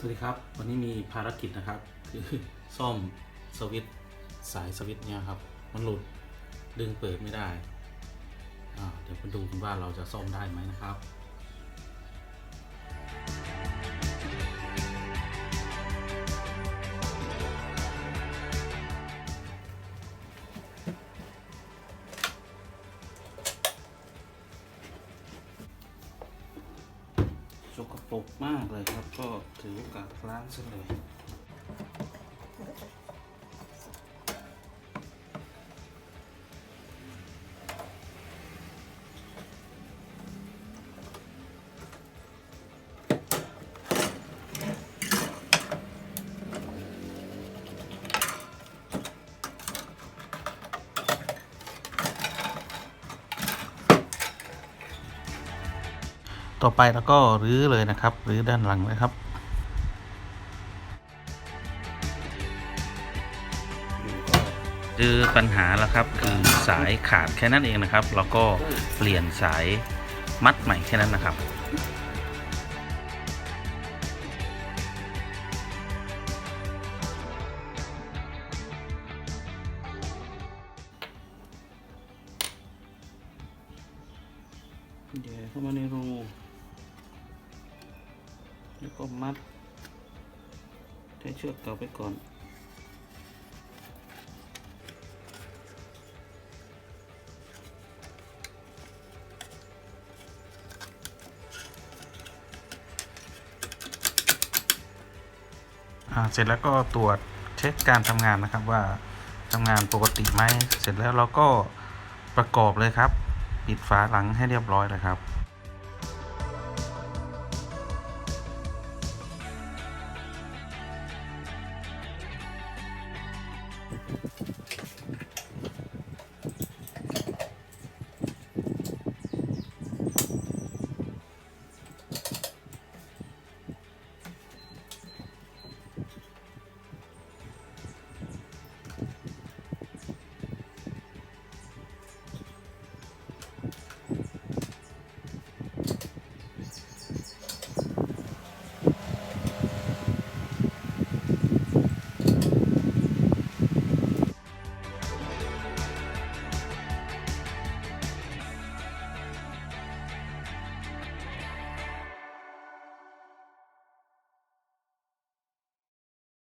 สวัสดีครับ วันนี้มีภารกิจนะครับ คือซ่อมสวิตสายสวิตเนี่ยครับ มันหลุดดึงเปิดไม่ได้ เดี๋ยวมาดูกันว่าเราจะซ่อมได้ไหมนะครับ ปรกมากเลยครับ ก็ถือโอกาสล้างซะเลย ต่อไปแล้วก็รื้อเลยนะครับ รื้อด้านหลังเลยครับคือปัญหาแล้วครับคือสายขาดแค่นั้นเองนะครับ แล้วก็เปลี่ยนสายมัดใหม่แค่นั้นนะครับเดี๋ยวเข้ามาในรู แล้วก็มัดใช้เชือกเก่าไปก่อน เสร็จแล้วก็ตรวจเช็คการทำงานนะครับว่าทำงานปกติไหม เสร็จแล้วเราก็ประกอบเลยครับ ปิดฝาหลังให้เรียบร้อยเลยครับ フフフフ。